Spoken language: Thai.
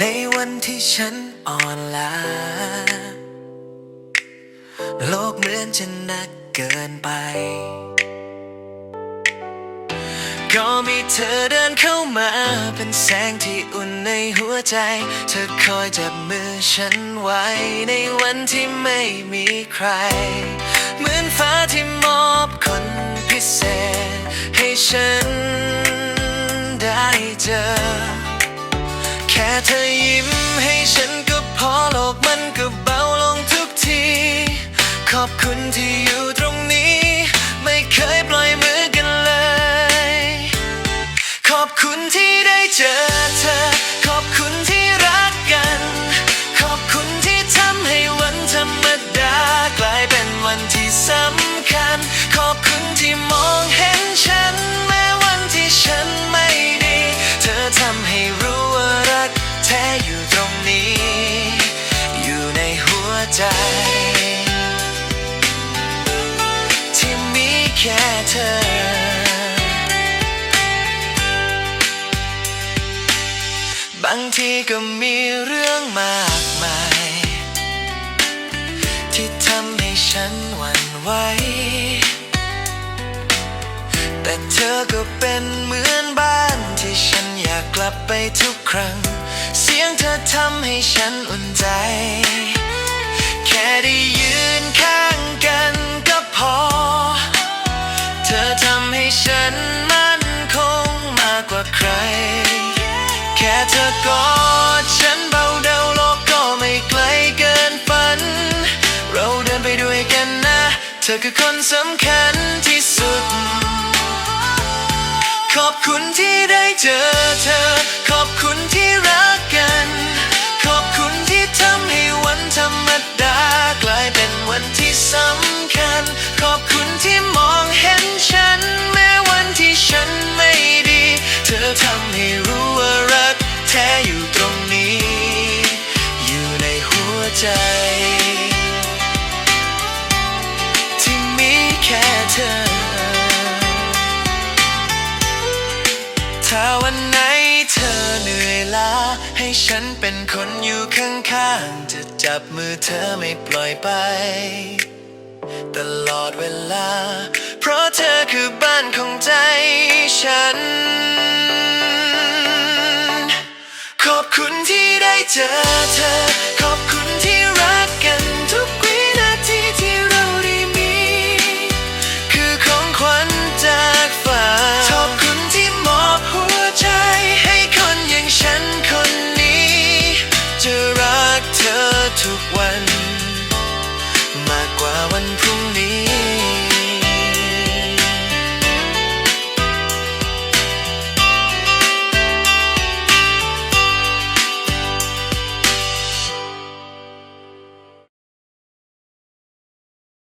ในวันที่ฉันอ่อนล้า โลกเหมือนจะหนักเกินไป ก็มีเธอเดินเข้ามาเป็นแสงที่อุ่นในหัวใจ เธอคอยจับมือฉันไว้ ในวันที่ไม่มีใคร เหมือนฟ้าที่มอบคนพิเศษ ให้ฉันได้เจอ เธอยิ้มให้ฉันก็พอโลกมันก็เบาลงทุกที ขอบคุณที่อยู่ตรงนี้ ไม่เคยปล่อยมือกันเลย ขอบคุณที่ได้เจอเธอ ขอบคุณที่รักกัน ขอบคุณ ใจ ที่มีแค่เธอ บางทีก็มีเรื่องมากมาย ที่ทำให้ฉันหวั่นไหวแต่เธอก็เป็นเหมือนบ้านที่ฉันอยากกลับไปทุกครั้ง เสียงเธอทำให้ฉันอุ่นใจ ค่ได้ยืนข้างกันก็พอ เธอทำให้ฉันมั่นคงมากกว่าใคร แค่เธอกอดฉันเบาเดาโลกก็ไม่ไกลเกินฝัน เราเดินไปด้วยกันนะ เธอคือคนสำคัญที่สุด ขอบคุณที่ได้เจอเธอ วันไหนเธอเหนื่อยล้า ให้ฉันเป็นคนอยู่ข้างๆ จะจับมือเธอไม่ปล่อยไป ตลอดเวลา เพราะเธอคือบ้านของใจฉัน ขอบคุณที่ได้เจอเธอ ค